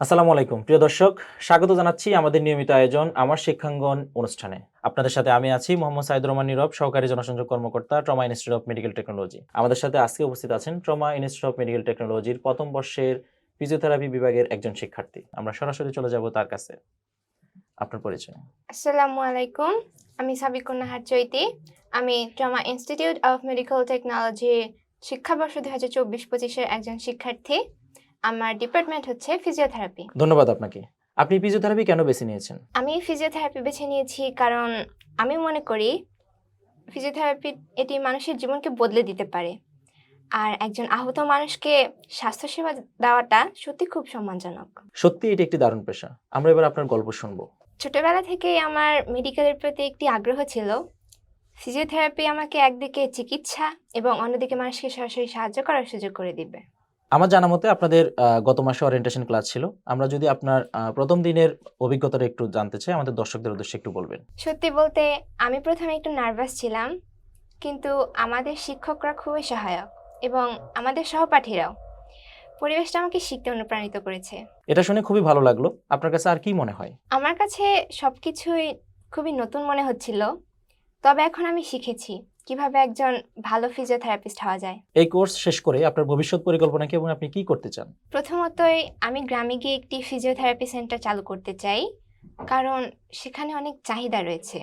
আসসালামু আলাইকুম। প্রিয় দর্শক, স্বাগত জানাচ্ছি আমাদের নিয়মিত আয়োজন আমার শিক্ষাঙ্গন অনুষ্ঠানে। আপনাদের সাথে আমি আছি মোহাম্মদ সাইদুর রহমান নীরব, সহকারী জনসংযোগ কর্মকর্তা, trauma institute of medical technology. আমাদের সাথে আজকে উপস্থিত আছেন ট্রমা ইনস্টিটিউট অফ মেডিকেল টেকনোলজির প্রথম বর্ষের ফিজিওথেরাপি বিভাগের একজন শিক্ষার্থী। আমরা সরাসরি চলে যাব তার কাছে। আপনার পরিচয়। আসসালামু আলাইকুম। আমি সাবিকুন নাহার চৈতি। আমি trauma institute of medical technology শিক্ষাবর্ষ দুই হাজার চব্বিশ পঁচিশের একজন শিক্ষার্থী। আমার ডিপার্টমেন্ট হচ্ছে ফিজিওথেরাপি ধন্যবাদ আপনাকে। আপনি ফিজিওথেরাপি কেন বেছে নিয়েছেন? আমি ফিজিওথেরাপি বেছে নিয়েছি কারণ আমি মনে করি ফিজিওথেরাপি এটি মানুষের জীবনকে বদলে দিতে পারে। আর একজন আহত মানুষকে স্বাস্থ্যসেবা দেওয়াটা সত্যি খুব সম্মানজনক। সত্যি এটি একটি দারুণ পেশা। আমরা এবার আপনার গল্প শুনব। ছোটবেলা থেকেই আমার মেডিকেলের প্রতি একটি আগ্রহ ছিল। ফিজিওথেরাপি আমাকে একদিকে চিকিৎসা এবং অন্যদিকে মানুষকে সরাসরি সাহায্য করার সুযোগ করে দিবে। আমার জানা মতে আপনাদের গত মাসে ওরিয়েন্টেশন ক্লাস ছিল। আমরা যদি আপনার প্রথম দিনের অভিজ্ঞতাটা একটু জানতে চাই আমাদের দর্শকদের উদ্দেশ্যে একটু বলবেন। সত্যি বলতে আমি প্রথমে একটু নার্ভাস ছিলাম কিন্তু আমাদের শিক্ষকরা খুবই সহায়ক এবং আমাদের সহপাঠীরাও। পরিবেশটা আমাকে শিখতে অনুপ্রাণিত করেছে। এটা শুনে খুবই ভালো লাগল। আপনার কাছে আর কি মনে হয়? আমার কাছে সবকিছুই খুবই নতুন মনে হচ্ছিল তবে এখন আমি শিখেছি। কীভাবে একজন ভালো ফিজিওথেরাপিস্ট হওয়া যায়? এই কোর্স শেষ করে আপনার ভবিষ্যৎ পরিকল্পনা কি এবং আপনি কি করতে চান? প্রথমতই আমি গ্রামে গিয়ে একটি ফিজিওথেরাপি সেন্টার চালু করতে চাই কারণ সেখানে অনেক চাহিদা রয়েছে।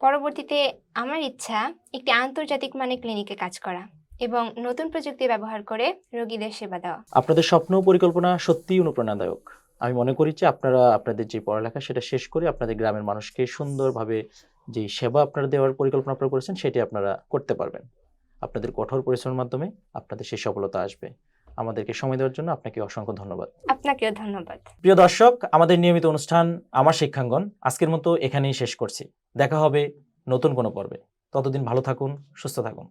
পরবর্তীতে আমার ইচ্ছা একটি আন্তর্জাতিক মানের ক্লিনিকে কাজ করা এবং নতুন প্রযুক্তি ব্যবহার করে রোগীদের সেবা দেওয়া। আপনাদের স্বপ্ন পরিকল্পনা সত্যিই অনুপ্রেরণাদায়ক আমি মনে করি যে আপনারা আপনাদের যে পড়ালেখা সেটা শেষ করে আপনাদের গ্রামের মানুষকে সুন্দরভাবে যে সেবা আপনারা দেওয়ার পরিকল্পনা আপনারা করেছেন সেটি আপনারা করতে পারবেন। আপনাদের কঠোর পরিশ্রমের মাধ্যমে আপনাদের সেই সফলতা আসবে। আমাদেরকে সময় দেওয়ার জন্য আপনাকে অসংখ্য ধন্যবাদ। আপনাকেও ধন্যবাদ। প্রিয় দর্শক আমাদের নিয়মিত অনুষ্ঠান আমার শিক্ষাঙ্গন আজকের মতো এখানেই শেষ করছি। দেখা হবে নতুন কোনো পর্বে। ততদিন ভালো থাকুন সুস্থ থাকুন।